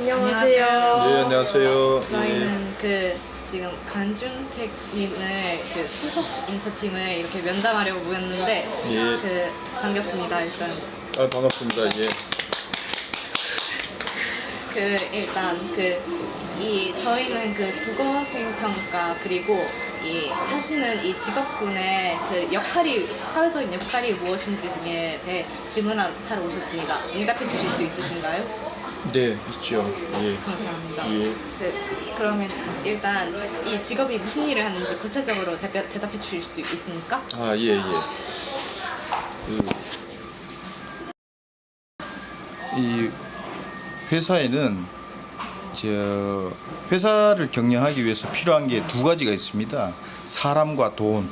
안녕하세요. 예, 안녕하세요. 예. 저희는 그 지금 간준택님을 그 수석 인사팀을 이렇게 면담하려고 모였는데 예. 그 반갑습니다 일단 아, 반갑습니다. 예. 그 일단 그 이 저희는 그 국어 수행 평가 그리고 이 하시는 이 직업군의 그 역할이 사회적인 역할이 무엇인지 등에 대해 질문하러 오셨습니다. 응답해 주실 수 있으신가요? 네, 있죠. 예. 감사합니다. 예. 네, 그러면 일단 이 직업이 무슨 일을 하는지 구체적으로 대답, 대답해 주실 수 있습니까? 아, 예, 예. 그, 이 회사에는 저 회사를 경영하기 위해서 필요한 게 두 가지가 있습니다. 사람과 돈.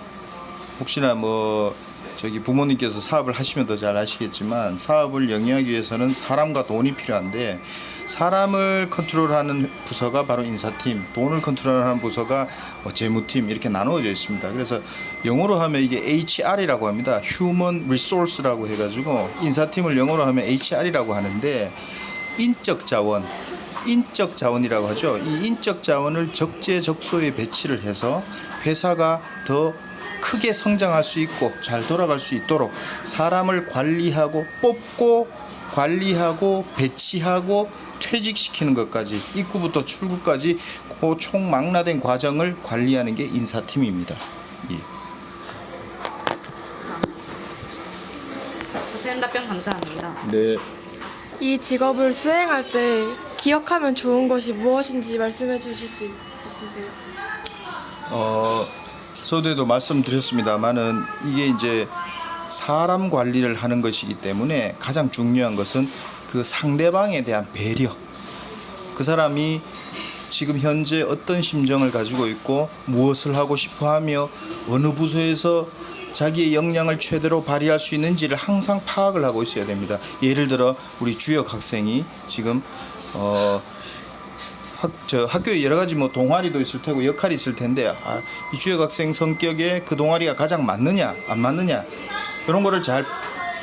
혹시나 뭐 저기 부모님께서 사업을 하시면 더 잘 아시겠지만 사업을 영위하기 위해서는 사람과 돈이 필요한데 사람을 컨트롤하는 부서가 바로 인사팀, 돈을 컨트롤하는 부서가 뭐 재무팀 이렇게 나누어져 있습니다. 그래서 영어로 하면 이게 HR이라고 합니다. Human Resource라고 해가지고 인사팀을 영어로 하면 HR이라고 하는데 인적 자원, 인적 자원이라고 하죠. 이 인적 자원을 적재적소에 배치를 해서 회사가 더 크게 성장할 수 있고 잘 돌아갈 수 있도록 사람을 관리하고 뽑고 관리하고 배치하고 퇴직시키는 것까지 입구부터 출구까지 그 총망라된 과정을 관리하는 게 인사팀입니다. 예. 자세한 답변 감사합니다. 네. 이 직업을 수행할 때 기억하면 좋은 것이 무엇인지 말씀해 주실 수 있으세요? 어, 서두에도 말씀드렸습니다만은 이게 이제 사람 관리를 하는 것이기 때문에 가장 중요한 것은 그 상대방에 대한 배려. 그 사람이 지금 현재 어떤 심정을 가지고 있고 무엇을 하고 싶어 하며 어느 부서에서 자기의 역량을 최대로 발휘할 수 있는지를 항상 파악을 하고 있어야 됩니다. 예를 들어 우리 주역 학생이 지금 어 학, 저 학교에 여러 가지 뭐 동아리도 있을 테고 역할이 있을 텐데 아, 이 주역 학생 성격에 그 동아리가 가장 맞느냐 안 맞느냐 이런 거를 잘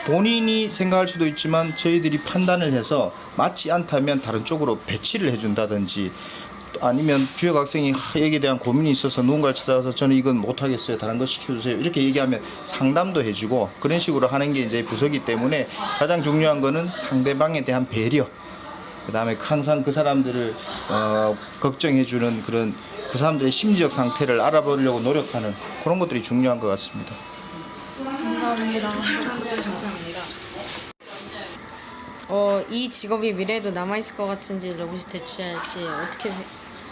본인이 생각할 수도 있지만 저희들이 판단을 해서 맞지 않다면 다른 쪽으로 배치를 해준다든지 또 아니면 주역 학생이 하, 여기에 대한 고민이 있어서 누군가를 찾아가서 저는 이건 못하겠어요 다른 거 시켜주세요 이렇게 얘기하면 상담도 해주고 그런 식으로 하는 게 이제 부서기 때문에 가장 중요한 거는 상대방에 대한 배려 그 다음에 항상 그 사람들을 어, 걱정해주는 그런 그 사람들의 심리적 상태를 알아보려고 노력하는 그런 것들이 중요한 것 같습니다. 감사합니다. 감사합니다. 어, 이 직업이 미래에도 남아있을 것 같은지 로봇이 대체할지 어떻게 생-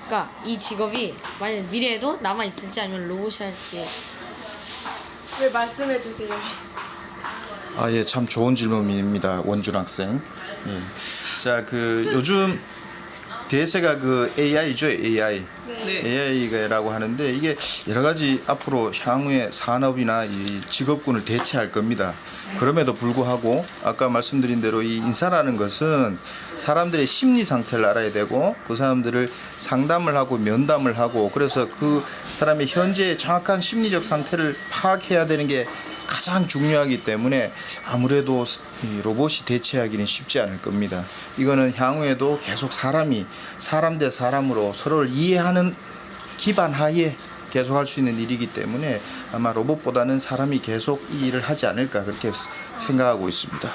그러니까 이 직업이 만약 미래에도 남아있을지 아니면 로봇이 할지 왜 말씀해 주세요? 아, 예, 참 좋은 질문입니다. 원준 학생. 예. 자, 그 요즘 대세가 그 AI죠, AI. 네. AI라고 하는데 이게 여러 가지 앞으로 향후의 산업이나 이 직업군을 대체할 겁니다. 그럼에도 불구하고 아까 말씀드린 대로 이 인사라는 것은 사람들의 심리 상태를 알아야 되고 그 사람들을 상담을 하고 면담을 하고 그래서 그 사람의 현재 정확한 심리적 상태를 파악해야 되는 게 가장 중요하기 때문에 아무래도 이 로봇이 대체하기는 쉽지 않을 겁니다. 이거는 향후에도 계속 사람이 사람 대 사람으로 서로를 이해하는 기반 하에 계속 할 수 있는 일이기 때문에 아마 로봇보다는 사람이 계속 이 일을 하지 않을까 그렇게 생각하고 있습니다.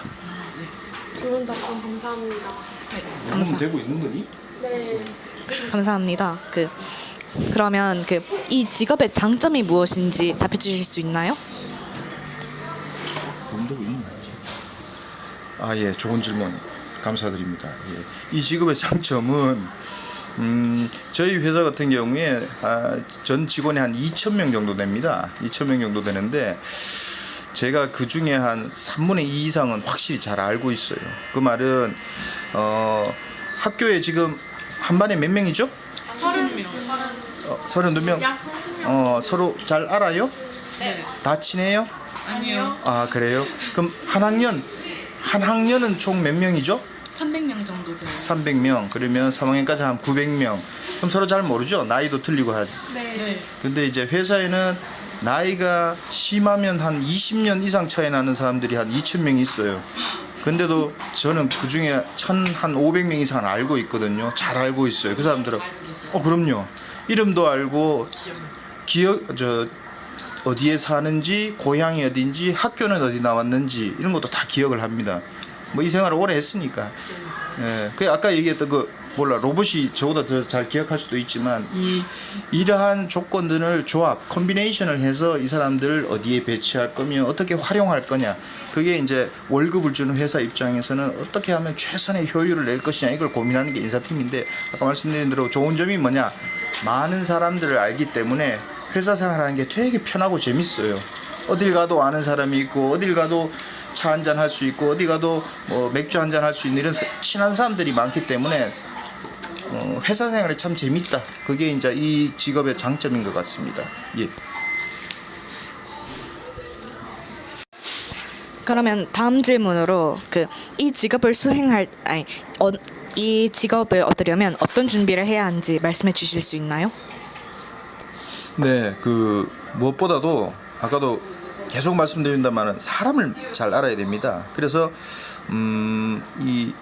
좋은 답변 감사합니다. 녹음 되고 있는 거니? 네. 감사합니다. 그 그러면 그 이 직업의 장점이 무엇인지 답해 주실 수 있나요? 녹음 되고 있는 거지? 아, 예, 좋은 질문 감사드립니다. 예. 이 직업의 장점은 음, 저희 회사 같은 경우에 아, 전 직원이 한 2천 명 정도 됩니다. 2천 명 정도 되는데 제가 그 중에 한 3분의 2 이상은 확실히 잘 알고 있어요. 그 말은 어, 학교에 지금 한 반에 몇 명이죠? 30명. 어, 32명. 어, 서로 잘 알아요? 네. 다 친해요? 아니요. 아, 그래요? 그럼 한 학년 한 학년은 총 몇 명이죠? 300명 정도 돼요. 300명. 그러면 3학년까지 한 900명. 그럼 서로 잘 모르죠? 나이도 틀리고 하지. 네. 근데 이제 회사에는 나이가 심하면 한 20년 이상 차이 나는 사람들이 한 2,000명이 있어요. 근데도 저는 그 중에 천 한 500명 이상은 알고 있거든요. 잘 알고 있어요. 그 사람들은 어 그럼요. 이름도 알고 기억 저 어디에 사는지 고향이 어딘지 학교는 어디 나왔는지 이런 것도 다 기억을 합니다. 뭐 이 생활을 오래 했으니까. 예. 그 아까 얘기했던 그 몰라 로봇이 저보다 더 잘 기억할 수도 있지만 이 이러한 조건들을 조합 컨비네이션을 해서 이 사람들을 어디에 배치할 거며 어떻게 활용할 거냐 그게 이제 월급을 주는 회사 입장에서는 어떻게 하면 최선의 효율을 낼 것이냐 이걸 고민하는 게 인사팀인데 아까 말씀드린 대로 좋은 점이 뭐냐 많은 사람들을 알기 때문에 회사 생활하는 게 되게 편하고 재밌어요. 어딜 가도 아는 사람이 있고 어딜 가도 차 한잔 할 수 있고 어디 가도 뭐 맥주 한잔 할 수 있는 이런 사- 친한 사람들이 많기 때문에 어, 회사 생활이 참 재밌다. 그게 이제 이 직업의 장점인 것 같습니다. 예. 그러면 다음 질문으로 그 이 직업을 수행할 아니 어, 이 직업을 얻으려면 어떤 준비를 해야 하는지 말씀해 주실 수 있나요? 네, 그 무엇보다도 아까도 계속 말씀드린다마는 사람을 잘 알아야 됩니다. 그래서 음, 이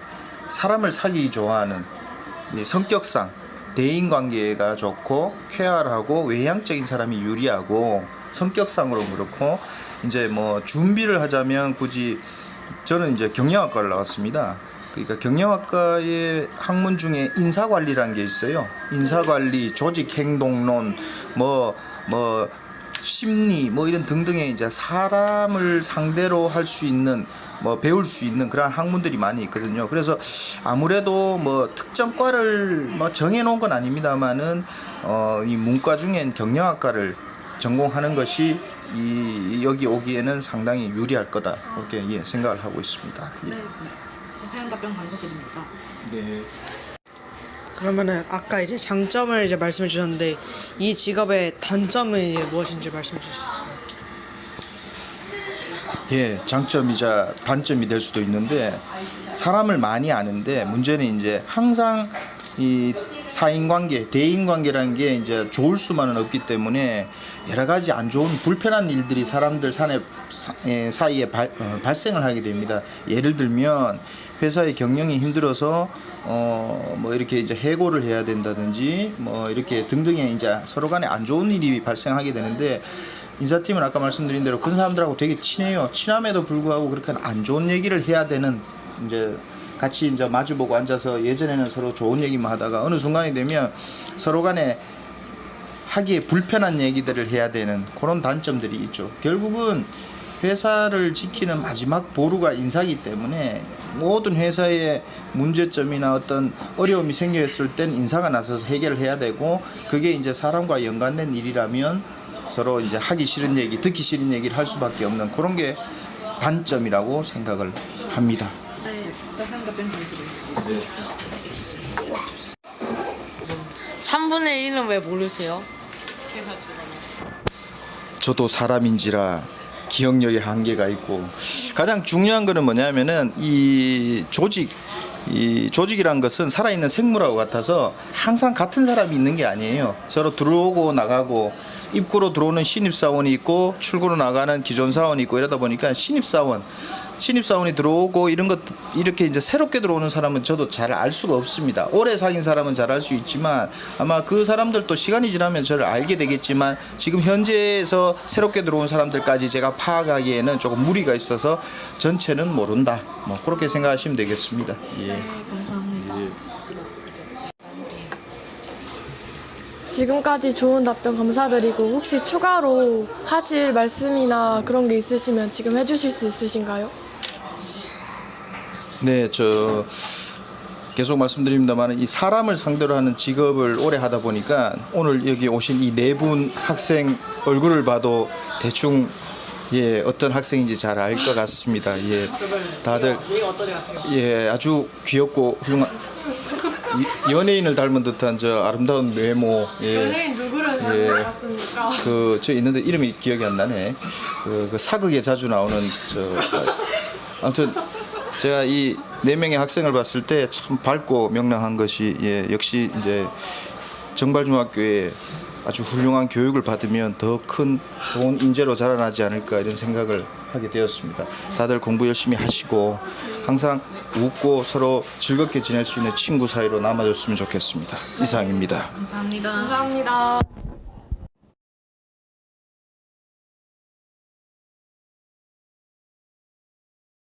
사람을 사귀기 좋아하는 이 성격상 대인 관계가 좋고 쾌활하고 외향적인 사람이 유리하고 성격상으로 그렇고 이제 뭐 준비를 하자면 굳이 저는 이제 경영학과를 나왔습니다. 그러니까 경영학과의 학문 중에 인사관리라는 게 있어요. 인사관리, 조직행동론, 뭐, 뭐, 심리, 뭐 이런 등등의 이제 사람을 상대로 할 수 있는 뭐 배울 수 있는 그런 학문들이 많이 있거든요. 그래서 아무래도 뭐 특정 과를 뭐 정해놓은 건 아닙니다만은 어, 이 문과 중엔 경영학과를 전공하는 것이 이 여기 오기에는 상당히 유리할 거다 이렇게 예, 생각을 하고 있습니다. 예. 자세한 답변 감사드립니다. 네. 그러면은 아까 이제 장점을 이제 말씀해 주셨는데 이 직업의 단점은 이제 무엇인지 말씀해 있을까요? 예, 장점이자 단점이 될 수도 있는데 사람을 많이 아는데 문제는 이제 항상 이 사인 관계, 대인 관계라는 게 이제 좋을 수만은 없기 때문에 여러 가지 안 좋은 불편한 일들이 사람들 산에 사- 예, 사이에 발, 어, 발생을 하게 됩니다. 예를 들면 회사의 경영이 힘들어서 어 뭐 이렇게 이제 해고를 해야 된다든지 뭐 이렇게 등등의 이제 서로 간에 안 좋은 일이 발생하게 되는데 인사팀은 아까 말씀드린 대로 그 사람들하고 되게 친해요. 친함에도 불구하고 그렇게 안 좋은 얘기를 해야 되는 이제 같이 이제 마주보고 앉아서 예전에는 서로 좋은 얘기만 하다가 어느 순간이 되면 서로 간에 하기에 불편한 얘기들을 해야 되는 그런 단점들이 있죠. 결국은 회사를 지키는 마지막 보루가 인사이기 때문에 모든 회사의 문제점이나 어떤 어려움이 생겼을 땐 인사가 나서서 해결을 해야 되고 그게 이제 사람과 연관된 일이라면 서로 이제 하기 싫은 얘기, 듣기 싫은 얘기를 할 수밖에 없는 그런 게 단점이라고 생각을 합니다. 네, 자세한 답변 감사드립니다. 3분의 1은 왜 모르세요? 저도 사람인지라 기억력에 한계가 있고 가장 중요한 거는 뭐냐면은 이 조직 이 조직이란 것은 살아있는 생물하고 같아서 항상 같은 사람이 있는 게 아니에요. 서로 들어오고 나가고 입구로 들어오는 신입 사원이 있고 출구로 나가는 기존 사원이 있고 이러다 보니까 신입 사원 신입 사원이 들어오고 이런 것 이렇게 이제 새롭게 들어오는 사람은 저도 잘 알 수가 없습니다. 오래 사귄 사람은 잘 알 수 있지만 아마 그 사람들도 시간이 지나면 저를 알게 되겠지만 지금 현재에서 새롭게 들어온 사람들까지 제가 파악하기에는 조금 무리가 있어서 전체는 모른다. 뭐 그렇게 생각하시면 되겠습니다. 예. 감사합니다. 지금까지 좋은 답변 감사드리고 혹시 추가로 하실 말씀이나 그런 게 있으시면 지금 해주실 수 있으신가요? 네, 저 계속 말씀드립니다만 이 사람을 상대로 하는 직업을 오래 하다 보니까 오늘 여기 오신 이 네 분 학생 얼굴을 봐도 대충 예 어떤 학생인지 잘 알 것 같습니다. 예, 다들 같아요? 예 아주 귀엽고 훌륭한 이- 연예인을 닮은 듯한 저 아름다운 외모. 예. 누구를 예. 닮았습니까? 그 저 있는데 이름이 기억이 안 나네. 그, 그 사극에 자주 나오는 저 아무튼 제가 이 네 명의 학생을 봤을 때 참 밝고 명랑한 것이 예 역시 이제 정발중학교에 아주 훌륭한 교육을 받으면 더 큰 좋은 인재로 자라나지 않을까 이런 생각을 하게 되었습니다. 다들 공부 열심히 하시고 항상 웃고 서로 즐겁게 지낼 수 있는 친구 사이로 남아줬으면 좋겠습니다. 이상입니다. 감사합니다. 감사합니다.